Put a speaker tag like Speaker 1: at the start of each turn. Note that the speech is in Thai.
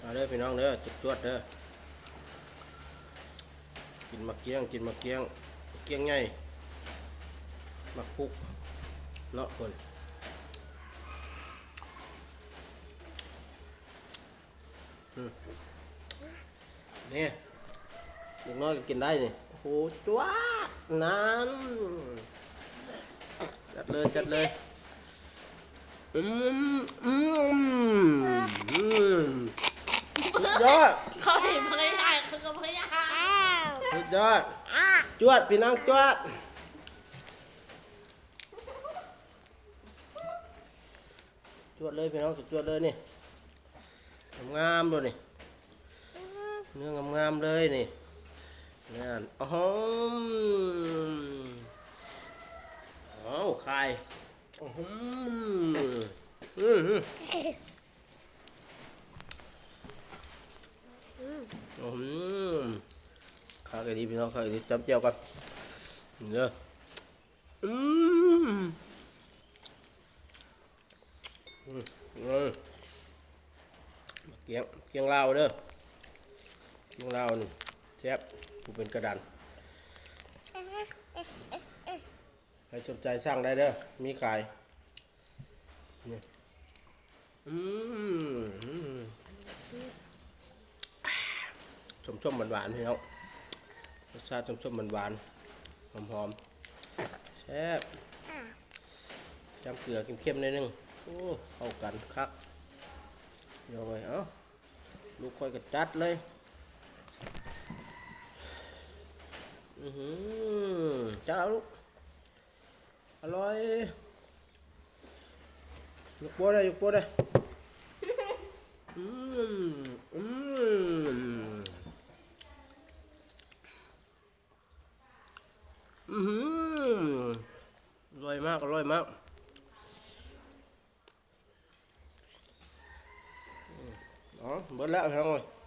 Speaker 1: เอาเด้อพี่น้องเด้อจุดจวดเด้อกินมะเกียงกินมะเกียงเกียงใหญ่มะพุกเนาะคนอืมนี่เด็กน้อยก็กินได้นี่โอ้โหจวดนั้นจัดเลยจัดเลยอืมอืม ยอด
Speaker 2: เขาเห็นพยายเขาก็พยาย
Speaker 1: สุดยอดจวดพี่น้องจวดจวดเลยพี่น้องจวดเลยนี่งามๆเลยนี่เนื้องามๆเลยนี่นั่นอ๋อเอาไข่อื้อหืออื้ อหืออื้อหือข้าวไก่ดีพี่น้องข้าวไก่ดีจำเจียวกันเนื้ออืมอืมอืมเกียงเกียงลาวเด้อเกียงลาวนี่แซ่บกูเป็นกระดานใครสนใจสร้างได้เด้อ มีขาย นี่ อืม อืมชมชมหวานๆพี่น้องรสชาติชมชมๆหวานๆหอมๆแซ่บจำเกลือเข้มๆหนิดนึงโอ้เข้ากันคักเดี๋ยเอ้าลูกค่อยกระจัดเลยอือหือจ้าลูกอร่อยยกโป้ได้ยกโป้ได้มอืม อืออร่อยมากอร่อยมากอ๋อเบิดแล้วครับ